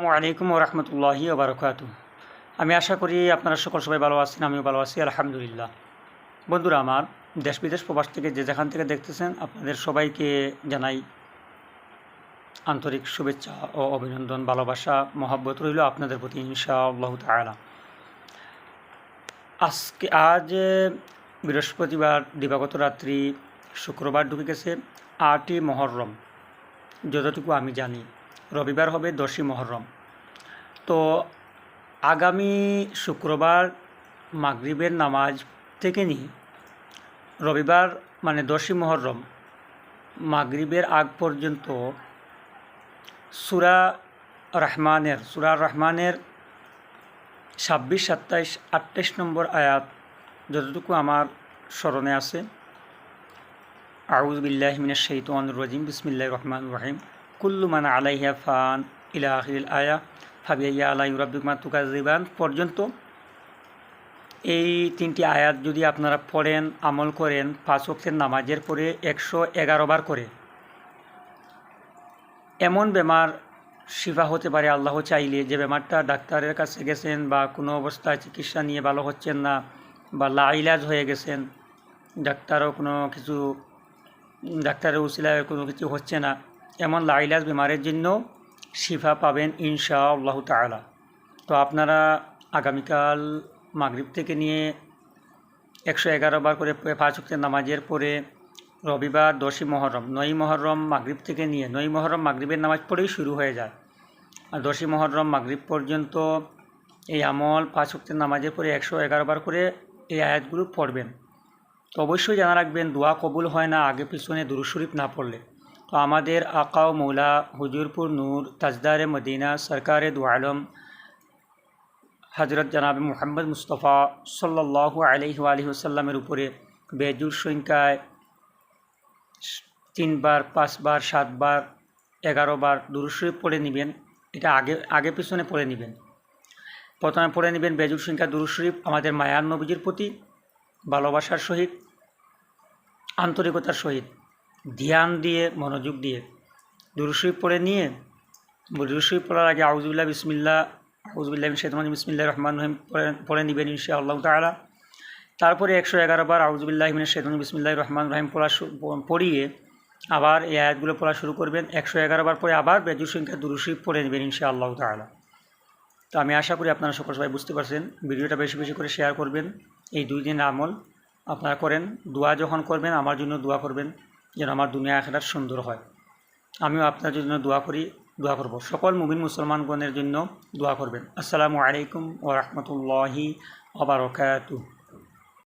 আসসালামু আলাইকুম রহমতুল্লাহি ওবরকাতু আমি আশা করি আপনারা সকল সবাই ভালো আছেন, আমিও ভালো আছি, আলহামদুলিল্লাহ। বন্ধুরা আমার দেশ বিদেশ প্রবাস থেকে যে যেখান থেকে দেখতেছেন, আপনাদের সবাইকে জানাই আন্তরিক শুভেচ্ছা ও অভিনন্দন, ভালোবাসা, মহাব্বত রইল আপনাদের প্রতি ইনশা আল্লাহ তালা আজকে, আজ বৃহস্পতিবার, দিবাগত রাত্রি, শুক্রবার ঢুকে গেছে আটই মহরম। যতটুকু আমি জানি। রবিবার হবে দশই মহরম। তো আগামী শুক্রবার মাগরিবের নামাজ থেকে নিয়ে রবিবার মানে দশই মহরম মাগরিবের আগ পর্যন্ত সুরা রহমানের সুরা রহমানের ছাব্বিশ, সাতাইশ আটাইশ নম্বর আয়াত যতটুকু আমার স্মরণে আছে। আউজ বিল্লাহ মিনাশ শাইতানির রাজিম। বিসমিল্লাহির রহমানির রহিম। কুল্লু মান আলাইহা ফান ইলা আখিরিল আয়া ফাবিয়া আলাই রাব্বিকুমা তুকাজিবান পর্যন্ত। এই তিনটি আয়াত যদি আপনারা পড়েন, আমল করেন, পাঁচ ওয়াক্তের নামাজের পরে একশো এগারো বার করে। এমন বেমার শিফা হতে পারে, আল্লাহ চাইলে। যে বেমারটা ডাক্তারের কাছে গেছেন বা কোনো অবস্থায় চিকিৎসা নিয়ে ভালো হচ্ছেন না বা লাইলাজ হয়ে গেছেন, ডাক্তারও কোনো কিছু, ডাক্তারের উসিলায় কোনো কিছু হচ্ছে না এমন লাইলাজ বেমারের জন্য শিফা পাবেন ইনশা আল্লাহ তালা তো আপনারা আগামীকাল মাগরিব থেকে নিয়ে একশো এগারো বার করে পাঁচ উক্তের নামাজের পরে রবিবার দশই মহরম নয় মহরম মাগরিব থেকে নিয়ে নয় মহরম মাগরিবের নামাজ পড়েই শুরু হয়ে যায়। আর দশই মহরম মাগরিব পর্যন্ত এই আমল পাঁচ উক্তের নামাজের পরে একশো এগারো বার করে এই আয়াতগুলো পড়বেন। তো অবশ্যই জানা রাখবেন, দোয়া কবুল হয় না, আগে পিছনে দুরুশরীফ না পড়লে। আমাদের আকাও মৌলা, হুজুরপুর নূর, তাজদারে মদিনা, সরকারে দু আলম হজরত জনাব মুহাম্মদ মুস্তফা সাল্লাহ আলহি আলহি আসাল্লামের উপরে বেজুর সংখ্যায় তিনবার, পাঁচবার, সাতবার এগারো বার দুরুশরীফ পড়ে নেবেন। এটা আগে আগে পিছনে পড়ে নেবেন। প্রথমে পড়ে নেবেন বেজুর সংখ্যা দুরুশরীফ আমাদের মায়ার নবীজির প্রতি ভালোবাসার সহিত, আন্তরিকতার সহিত। ধ্যান দিয়ে, মনোযোগ দিয়ে দুরুশরীফ পড়ে নিয়ে দুরুশরীফ পড়ার আগে আউজুল্লাহ বিসমিল্লা আউজুবিল্লাহ শেতমান বিসমিল্লা রহমান রহিম পড়ে নেবেন ইনশা আল্লাহ তালা তারপরে একশো এগারো বার আউজুবিল্লাহ মিনের শেতমান বিসমিল্লাহ রহমান রহিম পড়া পড়িয়ে আবার এই আয়াতগুলো পড়া শুরু করবেন। একশো এগারো বার পরে আবার বেজুর সংখ্যা দুরুশরীফ পড়ে নেবেন ইনশা আল্লাহ তালা তো আমি আশা করি আপনারা সকল সবাই বুঝতে পারছেন। ভিডিওটা বেশি বেশি করে শেয়ার করবেন। এই দুই দিনের আমল আপনারা করেন। দোয়া যখন করবেন, আমার জন্য দোয়া করবেন। যেন আমার দুনিয়া আখেরাত সুন্দর হয়। আমিও আপনার জন্য দোয়া করি, দোয়া করব। সকল মুমিন মুসলমানগণের জন্য দোয়া করবেন। আসসালামু আলাইকুম ও রহমতুল্লাহি আবরকাতু